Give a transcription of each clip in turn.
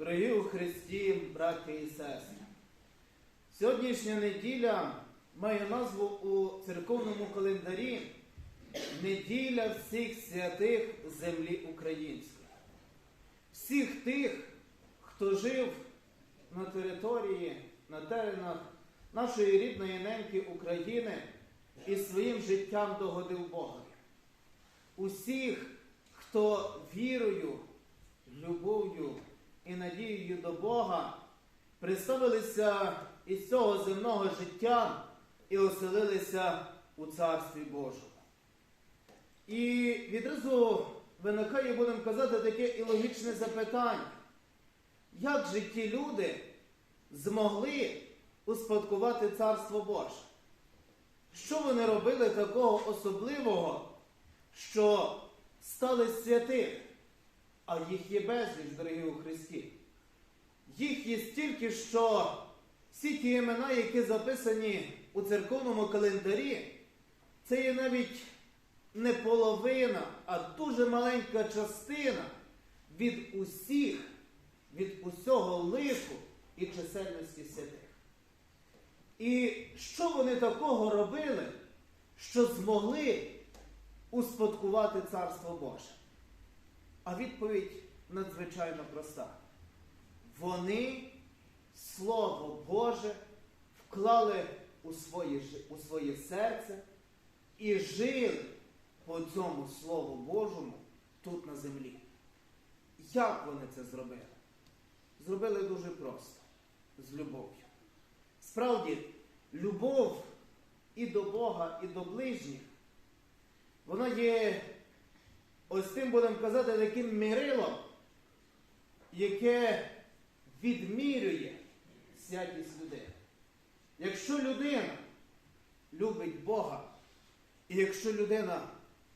Дорогі у Христі, браті і сестри, сьогоднішня неділя має назву у церковному календарі Неділя всіх святих землі української. Всіх тих, хто жив на території, на теренах нашої рідної неньки України і своїм життям догодив Богові. Усіх, хто вірою, любов'ю і надією до Бога приставилися із цього земного життя і оселилися у Царстві Божому. І відразу виникає, будемо казати, таке і логічне запитання. Як же ті люди змогли успадкувати Царство Боже? Що вони робили такого особливого, що стали святих, а їх є безліч, дорогі у Христі? Їх є стільки, що всі ті імена, які записані у церковному календарі, це є навіть не половина, а дуже маленька частина від усіх, від усього лику і чисельності святих. І що вони такого робили, що змогли успадкувати Царство Боже? А відповідь надзвичайно проста. Вони Слово Боже вклали у своє, у своє серце і жили по цьому Слову Божому тут на землі. Як вони це зробили? Зробили дуже просто, з любов'ю. Справді, любов і до Бога, і до ближніх, вона є ось тим, будемо казати, таким мірилом, яке відмірює святість людини. Якщо людина любить Бога, і якщо людина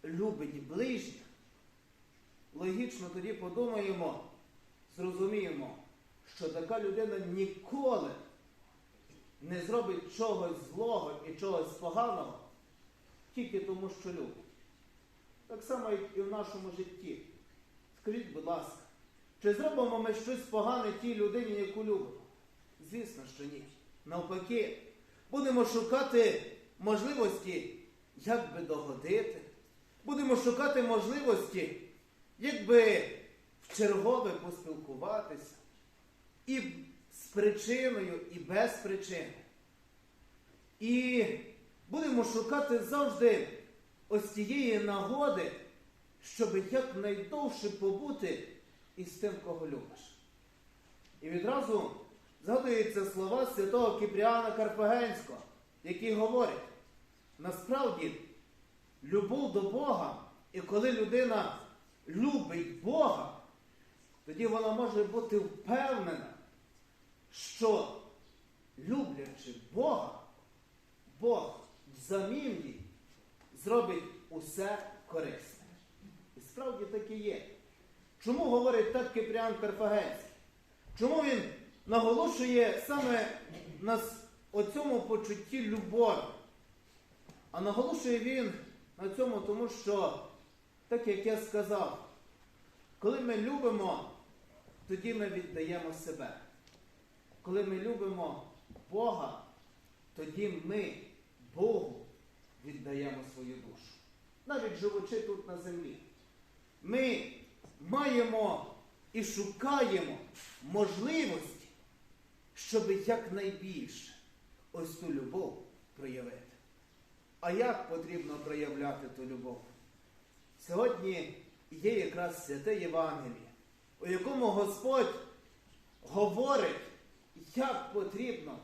любить ближніх, логічно тоді подумаємо, зрозуміємо, що така людина ніколи не зробить чогось злого і чогось поганого тільки тому, що любить. Так само, як і в нашому житті. Скажіть, будь ласка, чи зробимо ми щось погане тій людині, яку любимо? Звісно, що ні. Навпаки, будемо шукати можливості, як би догодити. Будемо шукати можливості, як би в чергове поспілкуватися. І з причиною, і без причини. І будемо шукати завжди ось тієї нагоди, щоб якнайдовше побути із тим, кого любиш. І відразу згадуються слова святого Кіпріана Карфагенського, який говорить, насправді любов до Бога, і коли людина любить Бога, тоді вона може бути впевнена, що люблячи Бога, Бог взамін їй зробить усе корисне. І справді так і є. Чому говорить так Кипріан Карфагенський? Чому він наголошує саме на оцьому почутті любові? А наголошує він на цьому, тому що, так як я сказав, коли ми любимо, тоді ми віддаємо себе. Коли ми любимо Бога, тоді ми Богу віддаємо свою душу. Навіть живучи тут на землі. Ми маємо і шукаємо можливості, щоб якнайбільше ось ту любов проявити. А як потрібно проявляти ту любов? Сьогодні є якраз святе Євангеліє, у якому Господь говорить, як потрібно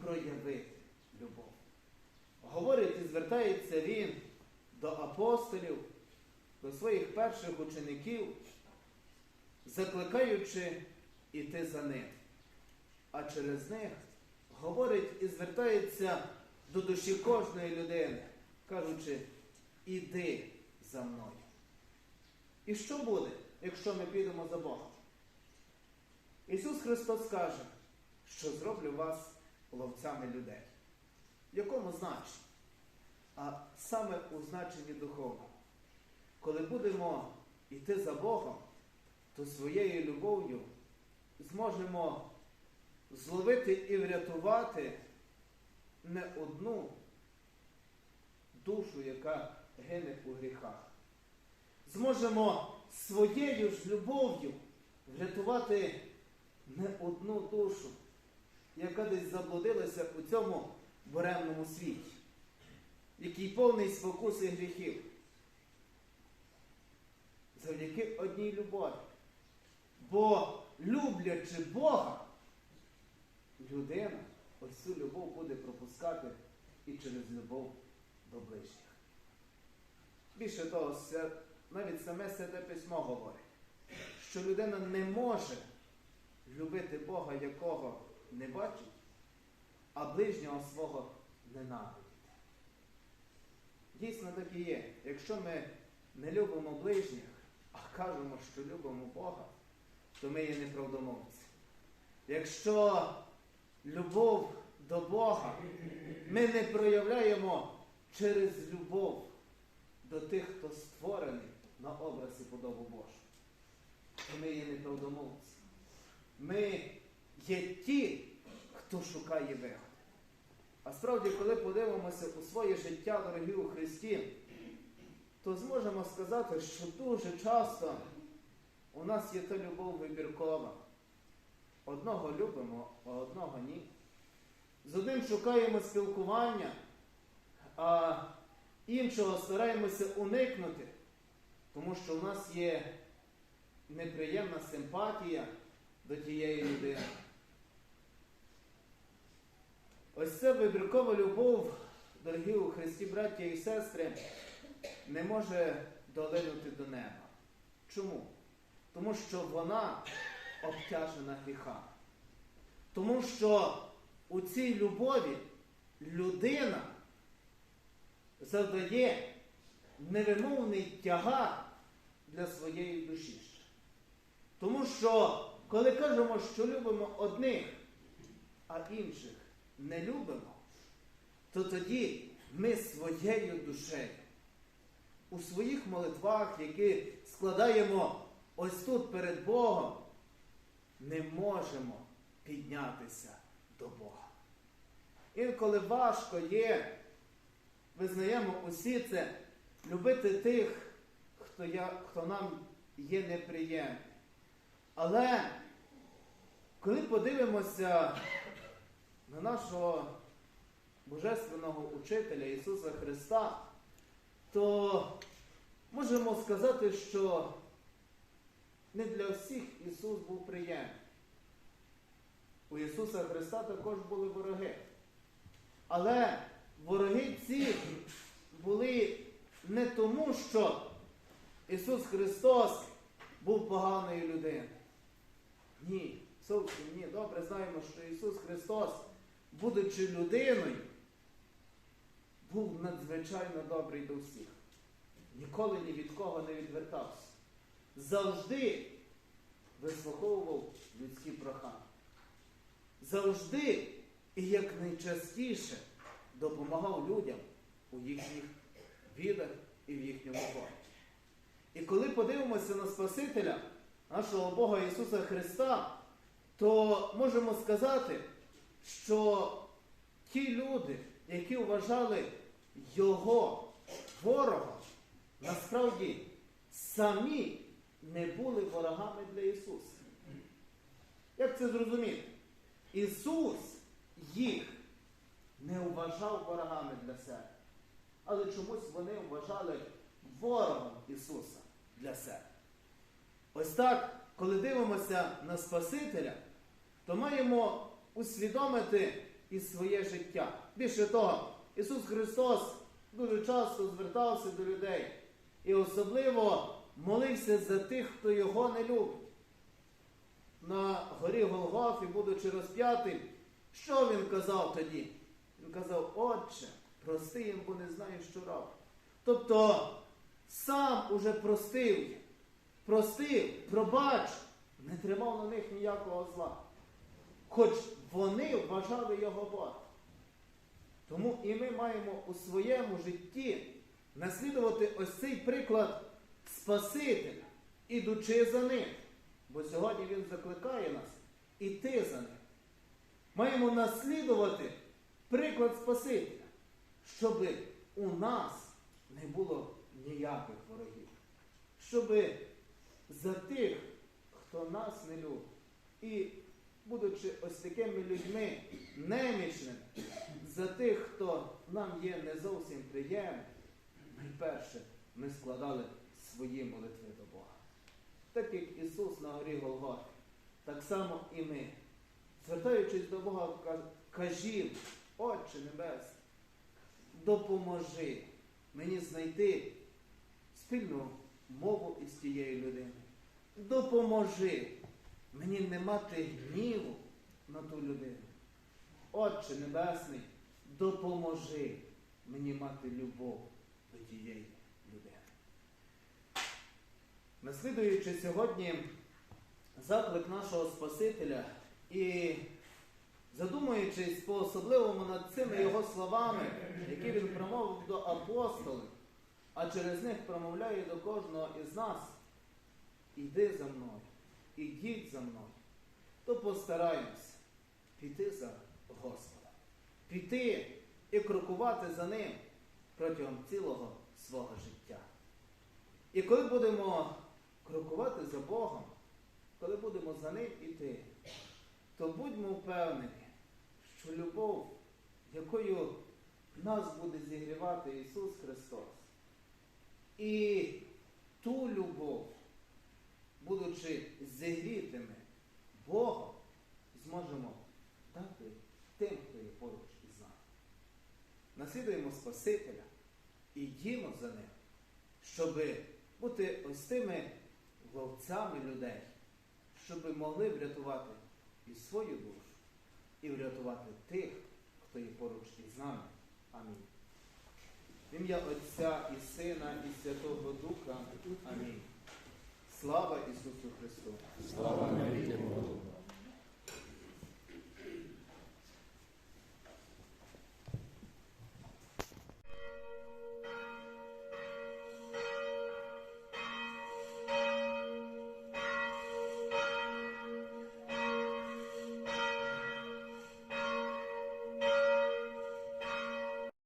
проявити любов. Говорить і звертається він до апостолів, до своїх перших учеників, закликаючи іти за ним. А через них говорить і звертається до душі кожної людини, кажучи, іди за мною. І що буде, якщо ми підемо за Богом? Ісус Христос каже, що зроблю вас ловцями людей. Якому значенні? А саме у значенні духовному. коли будемо йти за Богом, то своєю любов'ю зможемо зловити і врятувати не одну душу, яка гине у гріхах. Зможемо своєю ж любов'ю врятувати не одну душу, яка десь заблудилася у цьому буремному світі, який повний спокус і гріхів. Завдяки одній любові. Бо люблячи Бога, людина ось цю любов буде пропускати і через любов до ближніх. Більше того, навіть саме Святе Письмо говорить, що людина не може любити Бога, якого не бачить, а ближнього свого ненавидіти. Дійсно так і є. Якщо ми не любимо ближніх, а кажемо, що любимо Бога, то ми є неправдомовці. Якщо любов до Бога ми не проявляємо через любов до тих, хто створений на образ і подобу Божу, то ми є неправдомовці. Ми є ті, хто шукає вигоди. А справді, коли подивимося у своє життя, дорогі у Христі, то зможемо сказати, що дуже часто у нас є та любов вибіркова. Одного любимо, а одного ні. З одним шукаємо спілкування, а іншого стараємося уникнути, тому що в нас є неприємна симпатія до тієї людини. Ось ця вибіркова любов, дорогі у Христі, браття і сестри, не може долинути до неба. Чому? Тому що вона обтяжена гріхами. Тому що у цій любові людина завдає невимовний тягар для своєї душі. Тому що, коли кажемо, що любимо одних, а інших не любимо, то тоді ми своєю душею у своїх молитвах, які складаємо ось тут перед Богом, не можемо піднятися до Бога. Інколи важко є, визнаємо усі це, любити тих, хто, я, хто нам є неприємний. Але коли подивимося на нашого Божественного учителя Ісуса Христа, то можемо сказати, що не для всіх Ісус був приємний. У Ісуса Христа також були вороги. Але вороги ці були не тому, що Ісус Христос був поганою людиною. Ні, зовсім ні. Добре знаємо, що Ісус Христос, будучи людиною, був надзвичайно добрий до всіх. Ніколи ні від кого не відвертався. Завжди вислуховував людські прохання. Завжди і якнайчастіше допомагав людям у їхніх бідах і в їхньому горі. І коли подивимося на Спасителя, нашого Бога Ісуса Христа, то можемо сказати, що ті люди, які вважали Його ворогом, насправді самі не були ворогами для Ісуса. Як це зрозуміти? Ісус їх не вважав ворогами для себе, але чомусь вони вважали ворогом Ісуса для себе. Ось так, коли дивимося на Спасителя, то маємо усвідомити і своє життя. Більше того, Ісус Христос дуже часто звертався до людей і особливо молився за тих, хто його не любить. На горі Голгофі, будучи розп'ятим, що він казав тоді? Він казав, Отче, прости їм, бо не знаю, що роблять. Тобто сам уже простив простив, пробач, не тримав на них ніякого зла. Хоч вони вважали його Бога. Тому і ми маємо у своєму житті наслідувати ось цей приклад Спасителя, ідучи за ним. Бо сьогодні Він закликає нас іти за ним. Маємо наслідувати приклад Спасителя, щоб у нас не було ніяких ворогів. Щоб за тих, хто нас не любить, і будучи ось такими людьми немічними, за тих, хто нам є не зовсім приємний, найперше ми складали свої молитви до Бога. Так як Ісус на горі Голгофи, так само і ми, звертаючись до Бога, ка- кажіть, Отче Небесний, допоможи мені знайти спільну мову із тією людиною. Допоможи мені не мати гніву на ту людину. Отче Небесний, допоможи мені мати любов до тієї людини. Наслідуючи сьогодні заклик нашого Спасителя і задумуючись по-особливому над цими його словами, які він промовив до апостолів, а через них промовляє до кожного із нас, іди за мною, ідіть за мною, то постараємося піти за Господа, піти і крокувати за ним протягом цілого свого життя. І коли будемо крокувати за Богом, коли будемо за ним іти, то будьмо впевнені, що любов, якою нас буде зігрівати Ісус Христос, і ту любов, будучи зігрітими Богом, зможемо дати тим, хто є поруч із нами. Наслідуємо Спасителя і діємо за ним, щоб бути ось тими вовцями людей, щоб могли врятувати і свою душу, і врятувати тих, хто є поруч із нами. Амінь. В ім'я Отця і Сина, і Святого Духа. Амінь. Слава Ісусу Христу! Слава Богу.